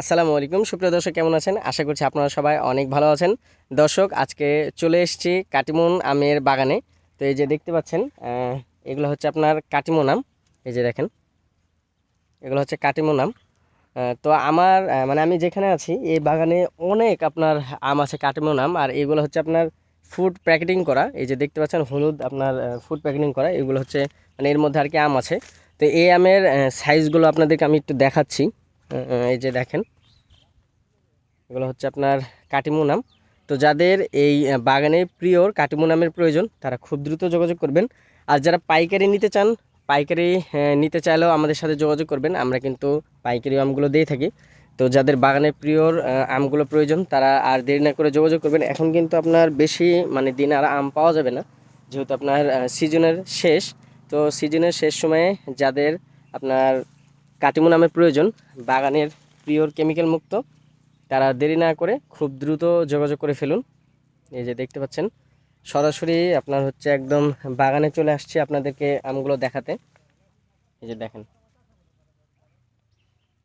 আসসালামু আলাইকুম। সুপ্রিয় দর্শক, কেমন আছেন? আশা করছি আপনারা সবাই অনেক ভালো আছেন। দর্শক, আজকে চলে এসেছি কাটিমন আমের বাগানে। তো এই যে দেখতে পাচ্ছেন এগুলো হচ্ছে আপনার কাটিমন আম। এই যে দেখেন, এগুলো হচ্ছে কাটিমন আম। তো আমার মানে আমি যেখানে আছি, এই বাগানে অনেক আপনার আম আছে, কাটিমন আম। আর এগুলো হচ্ছে আপনার ফুড প্যাকেটিং করা। এই যে দেখতে পাচ্ছেন, হলুদ আপনার ফুড প্যাকেটিং করা। এগুলো হচ্ছে মানে এর মধ্যে আর কি আম আছে। তো এই আমের সাইজগুলো আপনাদেরকে আমি একটু দেখাচ্ছি। এই যে দেখেন, এগুলো হচ্ছে আপনার কাটিমুন আম তো যাদের এই বাগানে প্রিয়র কাটিমুন আমের প্রয়োজন, তারা খুব দ্রুত যোগাযোগ করবেন। আর যারা পাইকারি নিতে চান, পাইকারি নিতে চাইলেও আমাদের সাথে যোগাযোগ করবেন। আমরা কিন্তু পাইকারি আমগুলো দিয়ে থাকি। তো যাদের বাগানে প্রিয়র আমগুলো প্রয়োজন, তারা আর দেরি না করে যোগাযোগ করবেন। এখন কিন্তু আপনার বেশি মানে দিন আর আম পাওয়া যাবে না। যেহেতু আপনার সিজনের শেষ, তো সিজনের শেষ সময়ে যাদের আপনার কাটিমুন আমের প্রয়োজন। বাগানের পিওর কেমিক্যাল মুক্ত। তারা দেরি না করে খুব দ্রুত যোগাযোগ করে ফেলুন। এই যে দেখতে পাচ্ছেন, সরাসরি আপনার হচ্ছে একদম বাগানে চলে আসছে আপনাদেরকে আমগুলো দেখাতে। এই যে দেখেন,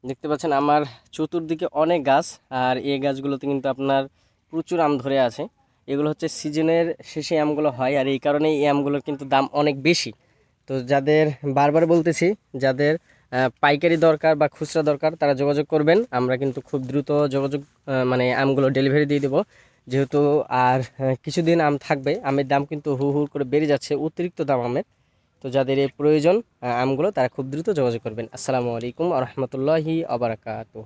দেখতে পাচ্ছেন আমার চতুর্দিকে অনেক গাছ, আর এই গাছগুলোতে কিন্তু আপনার প্রচুর আম ধরে আছে। এগুলো হচ্ছে সিজনের শেষে আমগুলো হয়, আর এই কারণে এই আমগুলোর কিন্তু দাম অনেক বেশি। তো যাদের, বারবার বলতেছি, যাদের পাইকারি দরকার বা খুচরা দরকার, তারা যোগাযোগ করবেন। আমরা কিন্তু খুব দ্রুত যোগাযোগ মানে আমগুলো ডেলিভারি দিয়ে দেবো। যেহেতু আর কিছুদিন আম থাকবে, আমের দাম কিন্তু হু হু করে বেড়ে যাচ্ছে, অতিরিক্ত দাম আমের। তো যাদের এই প্রয়োজন আমগুলো তারা খুব দ্রুত যোগাযোগ করবেন। আসসালামু আলাইকুম আ রহমতুল্লাহি আবরাকাতু